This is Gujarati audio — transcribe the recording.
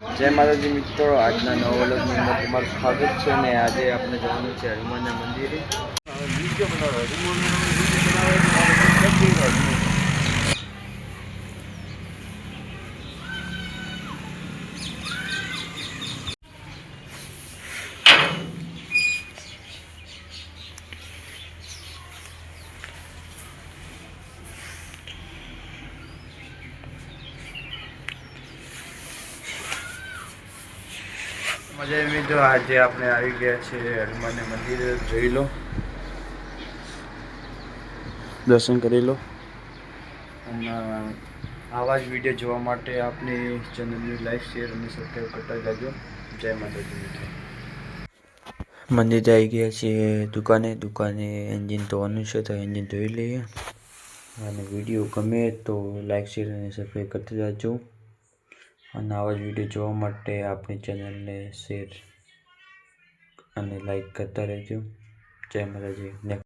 જય માતાજી મિત્રો, આજના નવા વ્લોગની અંદર તમારું સ્વાગત છે અને આજે આપણે જવાનું છે હનુમાનના મંદિરે. મજા મિત્રો આજે આપણે આવી ગયા છે હનુમાનને મંદિરે. જોઈ લો. દર્શન કરી લો. અને આવા જ વીડિયો જોવા માટે આપની ચેનલની લાઈક શેર અને સબસ્ક્રાઈબ કરતા જાજો. જય માતાજી મિત્રો. મંદિર આવી ગયા છીએ દુકાને. દુકાને એન્જિન ધોવાનું છે તો એન્જિન ધોઈ લઈએ. અને વીડિયો ગમે તો લાઈક શેર અને સબસ્ક્રાઈબ કરતા જાજો. અને આવા જ વીડિયો જોવા માટે આપણી ચેનલને શેર અને લાઈક કરતા રહેજો. જય માતાજી.